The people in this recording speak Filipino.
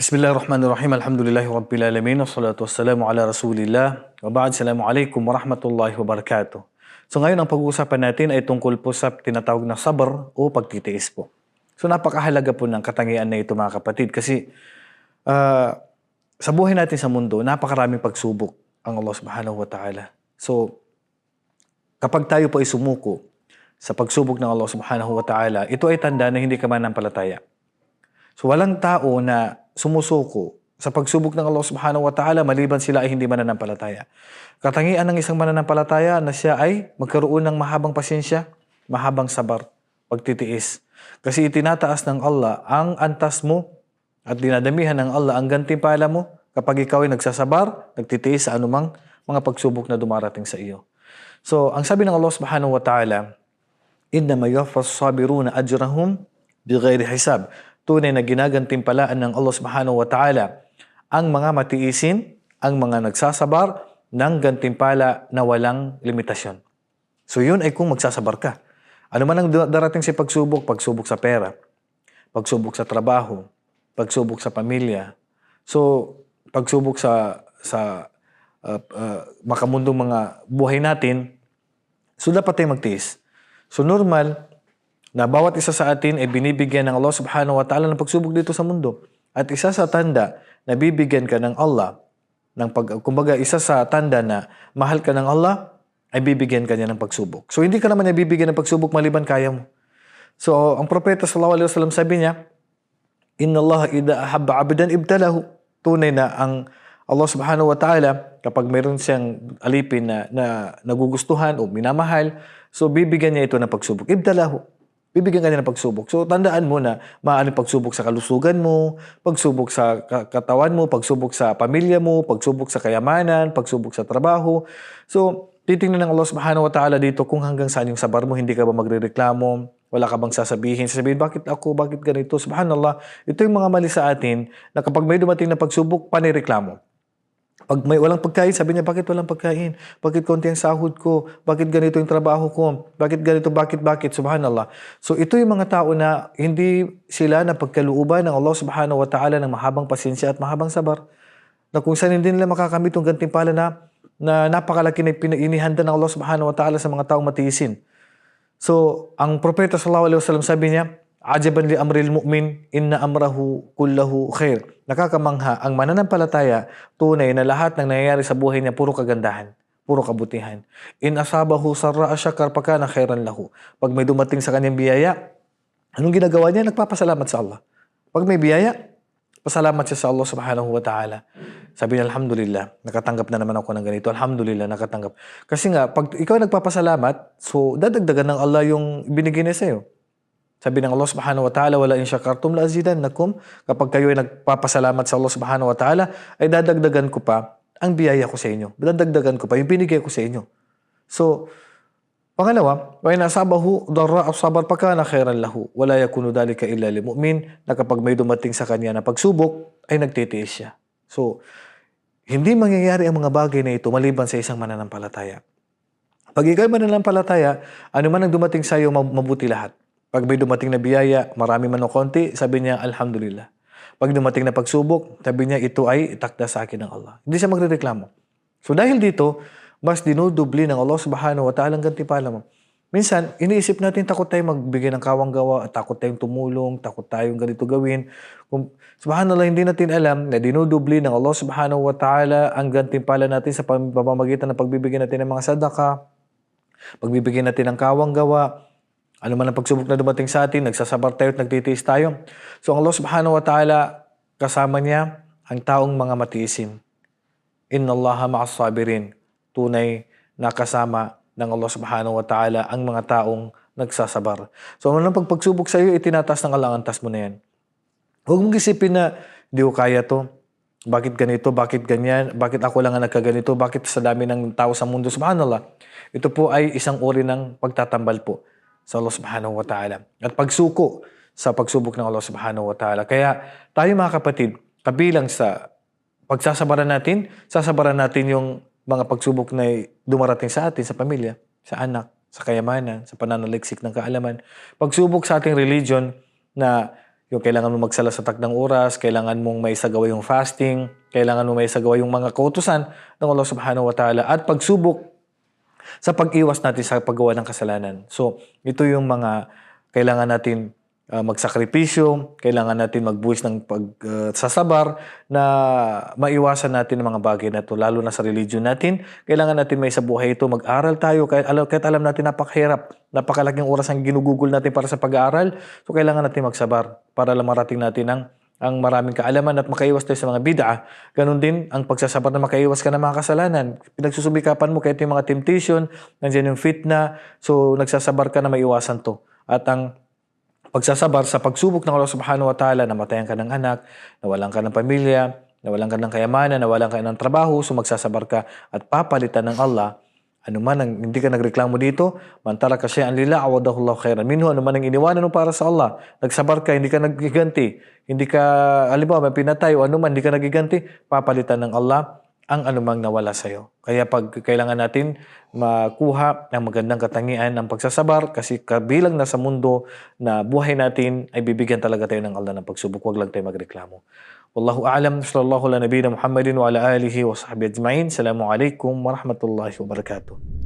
Bismillahirrahmanirrahim. Alhamdulillahi Rabbil Alamin. Wassalatu wassalamu ala Rasulillah. Wa ba'd. Assalamualaikum warahmatullahi wabarakatuh. So ngayon ang pag-uusapan natin ay tungkol po sa tinatawag na sabar o pagtitiis po. So napakahalaga po ng katangian na ito mga kapatid kasi ah, sa buhay natin sa mundo, napakaraming pagsubok ang Allah subhanahu wa ta'ala. So kapag tayo po ay sumuko sa pagsubok ng Allah subhanahu wa ta'ala, ito ay tanda na hindi ka manampalataya. So walang tao na sumusuko sa pagsubok ng Allah subhanahu wa ta'ala maliban sila ay hindi mananampalataya. Katangian ng isang mananampalataya na siya ay magkaroon ng mahabang pasensya, mahabang sabar, pagtitiis. Kasi itinataas ng Allah ang antas mo at dinadamihan ng Allah ang gantimpala mo kapag ikaw ay nagsasabar, nagtitiis sa anumang mga pagsubok na dumarating sa iyo. So, ang sabi ng Allah subhanahu wa ta'ala, Innama yuwaffas sabiruna ajrahum bighairi hisab. Tunay na ginagantimpalaan ng Allah subhanahu wa ta'ala ang mga matiisin, ang mga nagsasabar ng gantimpala na walang limitasyon. So yun ay kung magsasabar ka. Ano man ang darating sa pagsubok, pagsubok sa pera, pagsubok sa trabaho, pagsubok sa pamilya. So pagsubok sa sa uh, uh, makamundong mga buhay natin, so dapat tayong magtiis. So normal na bawat isa sa atin ay binibigyan ng Allah subhanahu wa ta'ala ng pagsubok dito sa mundo. At isa sa tanda na bibigyan ka ng Allah, ng pag, kumbaga isa sa tanda na mahal ka ng Allah, ay bibigyan ka niya ng pagsubok. So hindi ka naman niya bibigyan ng pagsubok maliban kaya mo. So ang propeta sallallahu alaihi wasallam sabi niya, Inna Allah idha ahabba abdan ibtalahu. Tunay na ang Allah subhanahu wa ta'ala, kapag mayroon siyang alipin na, na nagugustuhan o minamahal, so bibigyan niya ito ng pagsubok. Ibtalahu. Bibigyan ka niya ng pagsubok. So tandaan mo na maaaring pagsubok sa kalusugan mo, pagsubok sa ka- katawan mo, pagsubok sa pamilya mo, pagsubok sa kayamanan, pagsubok sa trabaho. So titingnan ng Allah subhanahu wa ta'ala dito kung hanggang saan yung sabar mo, hindi ka ba magrereklamo, wala ka bang sasabihin, sasabihin, bakit ako, bakit ganito? Subhanallah, ito yung mga mali sa atin na kapag may dumating na pagsubok, panireklamo. Pag may walang pagkain, sabi niya, bakit walang pagkain? Bakit konti ang sahod ko? Bakit ganito yung trabaho ko? Bakit ganito? Bakit? Bakit? Subhanallah. So ito yung mga tao na hindi sila na pagkaluuban ng Allah subhanahu wa ta'ala ng mahabang pasensya at mahabang sabar. Na kung saan hindi nila makakamit yung gantimpala na, na napakalaki na inihanda ng Allah subhanahu wa ta'ala sa mga taong matiisin. So, ang propeta sallallahu alaihi wasallam sabi niya, Ajaban li amril mu'min, inna amrahu kullahu khair. Nakakamangha, ang mananampalataya, tunay na lahat ng nangyayari sa buhay niya, puro kagandahan, puro kabutihan. In asabahu sarra asyakar pakana khairan lahu. Pag may dumating sa kanyang biyaya, anong ginagawa niya? Nagpapasalamat sa Allah. Pag may biyaya, pasalamat siya sa Allah subhanahu wa ta'ala. Sabi niya, Alhamdulillah, nakatanggap na naman ako ng ganito. Alhamdulillah, nakatanggap. Kasi nga, pag ikaw nagpapasalamat, so dadagdagan ng Allah yung binigay niya sa'yo. Sabi ng Allah subhanahu wa ta'ala, wala in syakartum la azidannakum. Kapag kayo ay nagpapasalamat sa Allah subhanahu wa ta'ala, ay dadagdagan ko pa ang biyaya ko sa inyo. Dadagdagan ko pa yung binigay ko sa inyo. So, pangalawa, wa in asabahu darra sabar pa kana khairan lahu. Wala yakunu dalika illa lil mu'min na kapag may dumating sa kanya na pagsubok, ay nagtitiis siya. So, hindi mangyayari ang mga bagay na ito maliban sa isang mananampalataya. Pag ikaw ay mananampalataya, ano man ang dumating sa iyo, mabuti lahat. Pag may dumating na biyaya, marami man o konti, sabi niya, Alhamdulillah. Pag dumating na pagsubok, sabi niya, ito ay itakda sa akin ng Allah. Hindi siya magrereklamo. So dahil dito, mas dinudubli ng Allah subhanahu wa ta'ala ang gantipala mo. Minsan, iniisip natin takot tayong magbigay ng kawang gawa, takot tayong tumulong, takot tayong ganito gawin. Kung, subhanallah, hindi natin alam na dinudubli ng Allah subhanahu wa ta'ala ang gantimpala natin sa pamamagitan ng pagbibigay natin ng mga sadaka, pagbibigay natin ng kawang gawa, ano man ang pagsubok na dumating sa atin, nagsasabar tayo at nagtitiis tayo. So ang Allah subhanahu wa ta'ala, kasama niya ang taong mga matiisin. Inna Allaha ma'as sabirin. Tunay na kasama ng Allah subhanahu wa ta'ala ang mga taong nagsasabar. So ano nang pagpagsubok sa iyo, itinatas ng Allah ang tas mo na yan. Huwag mong isipin na, di ko kaya to. Bakit ganito? Bakit ganyan? Bakit ako lang ang nagkaganito? Bakit sa dami ng tao sa mundo? Subhanallah. Ito po ay isang uri ng pagtatambal po sa Allah subhanahu wa ta'ala. At pagsuko sa pagsubok ng Allah subhanahu wa ta'ala. Kaya tayo mga kapatid, kabilang sa pagsasabaran natin, sasabaran natin yung mga pagsubok na dumarating sa atin, sa pamilya, sa anak, sa kayamanan, sa pananaliksik ng kaalaman. Pagsubok sa ating religion na yung kailangan mo magsala sa takdang oras, kailangan mong may sagawa yung fasting, kailangan mo may sagawa yung mga kautusan ng Allah subhanahu wa ta'ala at pagsubok sa pag-iwas natin sa paggawa ng kasalanan. So, ito yung mga kailangan natin uh, magsakripisyo, kailangan natin magbuwis ng pagsasabar na maiwasan natin ang mga bagay na ito, lalo na sa religion natin. Kailangan natin may sa buhay ito, mag-aral tayo, kahit alam, kahit alam natin napakahirap, napakalaking oras ang ginugugol natin para sa pag-aaral. So, kailangan natin magsabar para lang marating natin ang ang maraming kaalaman at makaiwas tayo sa mga bid'a. Ganon din ang pagsasabar na makaiwas ka ng mga kasalanan. Pinagsusubikapan mo kahit yung mga temptation, nandiyan yung fitna, so nagsasabar ka na maiwasan to. At ang pagsasabar sa pagsubok ng Allah subhanahu wa ta'ala, namatayan ka ng anak, nawalan ka ng pamilya, nawalan ka ng kayamanan, nawalan ka ng trabaho, so magsasabar ka at papalitan ng Allah ano man ang hindi ka nagreklamo dito, mantara ka siya ang lila, awadahullahu khairan minhu, ano man ang iniwanan mo para sa Allah, nagsabar ka, hindi ka nagiganti, hindi ka, halimbawa, may pinatay o ano man, hindi ka nagiganti, papalitan ng Allah ang anumang nawala sa'yo. Kaya pag kailangan natin makuha ng magandang katangian ng pagsasabar kasi kabilang na sa mundo na buhay natin ay bibigyan talaga tayo ng Allah ng pagsubok. Huwag lang tayo magreklamo. Wallahu a'lam. Sallallahu ala nabiyina Muhammadin wa ala alihi wa sahbihi ajma'in. Assalamu alaikum warahmatullahi wabarakatuh.